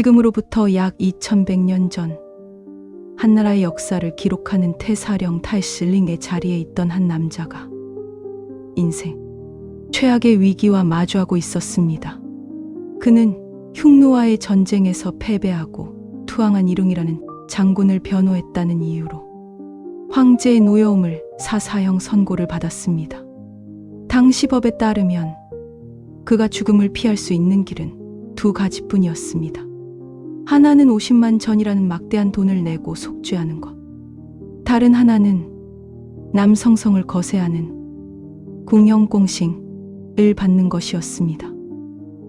지금으로부터 약 2100년 전 한나라의 역사를 기록하는 태사령 탈슬링의 자리에 있던 한 남자가 인생 최악의 위기와 마주하고 있었습니다. 그는 흉노와의 전쟁에서 패배하고 투항한 일웅이라는 장군을 변호했다는 이유로 황제의 노여움을 사사형 선고를 받았습니다. 당시 법에 따르면 그가 죽음을 피할 수 있는 길은 두 가지뿐이었습니다. 하나는 50만 전이라는 막대한 돈을 내고 속죄하는 것. 다른 하나는 남성성을 거세하는 궁영공싱을 받는 것이었습니다.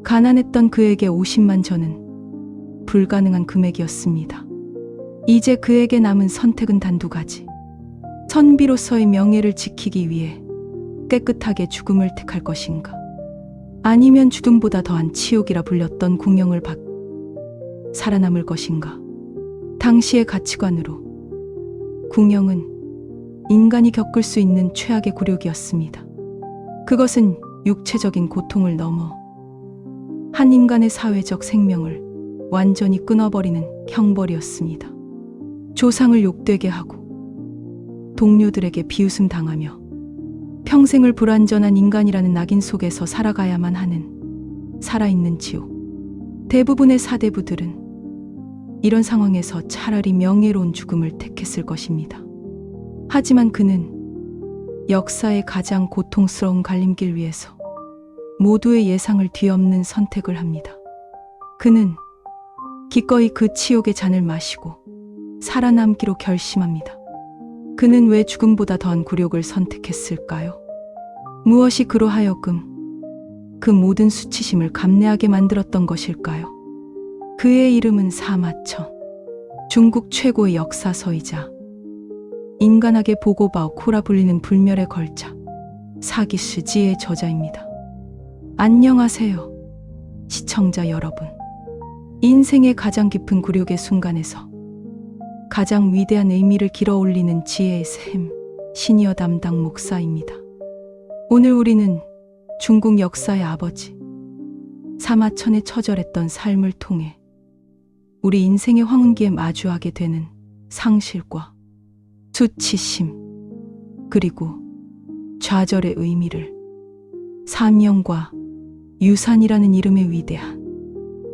가난했던 그에게 50만 전은 불가능한 금액이었습니다. 이제 그에게 남은 선택은 단 두 가지. 선비로서의 명예를 지키기 위해 깨끗하게 죽음을 택할 것인가. 아니면 죽음보다 더한 치욕이라 불렸던 궁영을 받 살아남을 것인가. 당시의 가치관으로 궁영은 인간이 겪을 수 있는 최악의 굴욕이었습니다. 그것은 육체적인 고통을 넘어 한 인간의 사회적 생명을 완전히 끊어버리는 형벌이었습니다. 조상을 욕되게 하고 동료들에게 비웃음 당하며 평생을 불완전한 인간이라는 낙인 속에서 살아가야만 하는 살아있는 지옥. 대부분의 사대부들은 이런 상황에서 차라리 명예로운 죽음을 택했을 것입니다. 하지만 그는 역사의 가장 고통스러운 갈림길 위에서 모두의 예상을 뒤엎는 선택을 합니다. 그는 기꺼이 그 치욕의 잔을 마시고 살아남기로 결심합니다. 그는 왜 죽음보다 더한 굴욕을 선택했을까요? 무엇이 그로 하여금 그 모든 수치심을 감내하게 만들었던 것일까요? 그의 이름은 사마천. 중국 최고의 역사서이자 인간학의 보고바오 코라 불리는 불멸의 걸작 사기스지의 저자입니다. 안녕하세요. 시청자 여러분. 인생의 가장 깊은 굴욕의 순간에서 가장 위대한 의미를 길어 올리는 지혜의 샘 시니어 담당 목사입니다. 오늘 우리는 중국 역사의 아버지 사마천의 처절했던 삶을 통해 우리 인생의 황혼기에 마주하게 되는 상실과 수치심 그리고 좌절의 의미를 사명과 유산이라는 이름의 위대한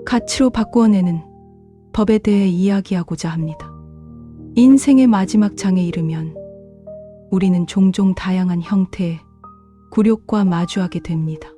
가치로 바꾸어내는 법에 대해 이야기하고자 합니다. 인생의 마지막 장에 이르면 우리는 종종 다양한 형태의 굴욕과 마주하게 됩니다.